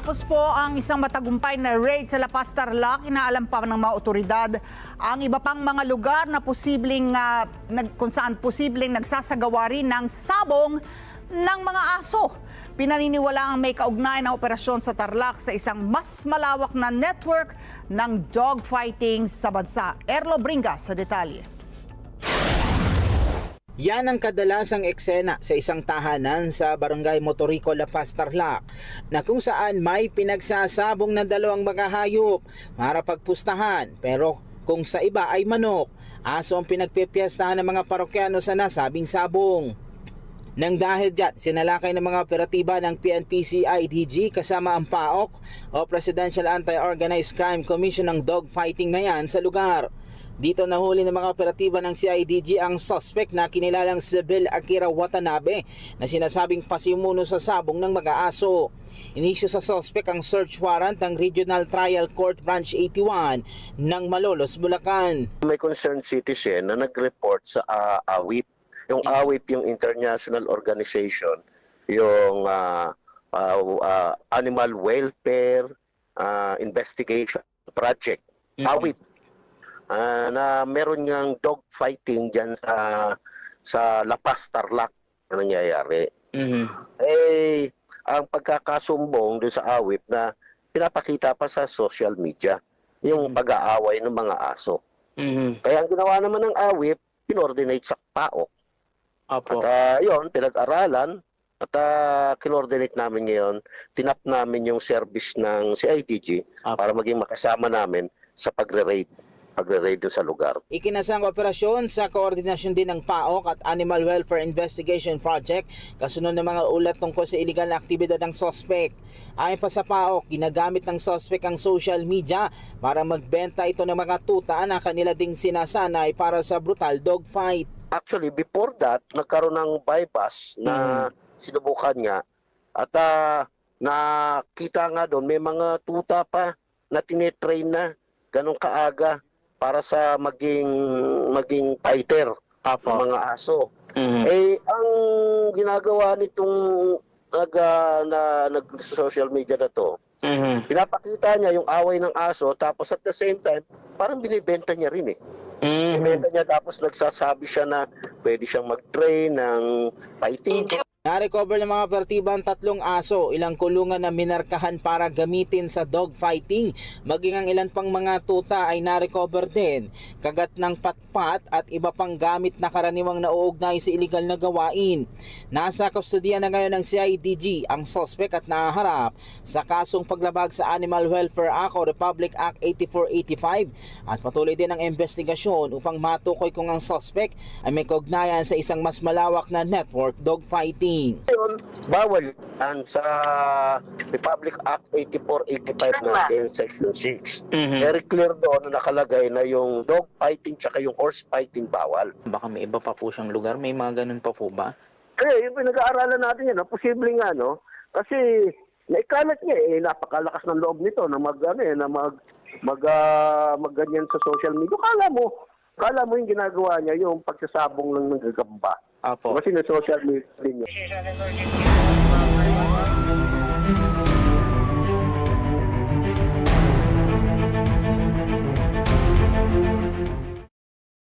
Matapos po ang isang matagumpay na raid sa La Paz Tarlac, inaalam pa ng mga otoridad ang iba pang mga lugar na posibleng ah, nag, kung saan posibleng nagsasagawa rin ng sabong ng mga aso. Pinaniniwala ang may kaugnay na operasyon sa Tarlac sa isang mas malawak na network ng dogfighting sa bansa. Erlo Bringa sa detalye. Yan ang kadalasang eksena sa isang tahanan sa Barangay Motorico, La Paz, Tarlac na kung saan may pinagsasabong na dalawang mga hayop para pagpustahan pero kung sa iba ay manok, aso ang pinagpipiestahan ng mga parokyano sa nasabing sabong. Nang dahil dyan, sinalakay ng mga operatiba ng PNP-CIDG kasama ang PAOK o Presidential Anti-Organized Crime Commission ng dogfighting na yan sa lugar. Dito nahuli ng mga operatiba ng CIDG ang suspect na kinilalang Sibyl Akira Watanabe na sinasabing pasimuno sa sabong ng mag-aaso. Inisyo sa suspect ang search warrant ng Regional Trial Court Branch 81 ng Malolos, Bulacan. may concerned citizen na nag-report sa ah, AWIP. Yung AWIP, yung International Organization, yung ah, ah, ah, Animal Welfare ah, Investigation Project, AWIP, ah, na meron ngang dog fighting dyan sa sa La Paz, Tarlac na nangyayari. Mhm. Eh, ang pagkakasumbong doon sa AWIP na pinapakita pa sa social media yung pag-aaway ng mga aso. Mhm. Kaya ang ginawa naman ng AWIP, pinordinate sa PAOK. Opo. At uh, yun, pinag-aralan at uh, kinordinate namin ngayon, tinap namin yung service ng CIDG Apo. para maging makasama namin sa pagre-raid, pagre-raid doon sa lugar. Ikinasang operasyon sa koordinasyon din ng PAOK at Animal Welfare Investigation Project kasunod ng mga ulat tungkol sa illegal na aktibidad ng sospek. Ayon pa sa PAOK, ginagamit ng sospek ang social media para magbenta ito ng mga tuta na kanila ding sinasanay para sa brutal dogfight. Actually, before that, nagkaroon ng bypass na sinubukan nga at uh, nakita nga doon may mga tuta pa na tinetrain na ganong kaaga para sa maging maging fighter ng mga aso. Eh ang ginagawa nitong nag ah, na nag social media na to, pinapakita niya yung away ng aso tapos at the same time parang binibenta niya rin eh. Binibenta niya tapos nagsasabi siya na pwede siyang mag-train ng fighting Na-recover ng mga operatiba ang tatlong aso, ilang kulungan na minarkahan para gamitin sa dogfighting. Maging ang ilan pang mga tuta ay na-recover din. Kagat ng patpat at iba pang gamit na karaniwang nauugnay sa illegal na gawain. Nasa kustodiya na ngayon ng CIDG ang suspect at nahaharap sa kasong paglabag sa Animal Welfare Act o Republic Act 8485 at patuloy din ang investigasyon upang matukoy kung ang suspect ay may kaugnayan sa isang mas malawak na network dogfighting. Ngayon, bawal yan sa Republic Act 8485 natin, Section 6. Very clear doon na nakalagay na yung dog fighting tsaka yung horse fighting bawal. Baka may iba pa po siyang lugar. May mga ganun pa po ba? Kaya yung pinag-aaralan natin yan, posible nga, no? Kasi naikalat niya eh, napakalakas ng loob nito na mag, ano eh, na mag, mag, ah, magganyan sa social media. Kala mo, kala mo yung ginagawa niya yung pagsasabong lang ng gagamba. Apo. Kasi na social media din niya.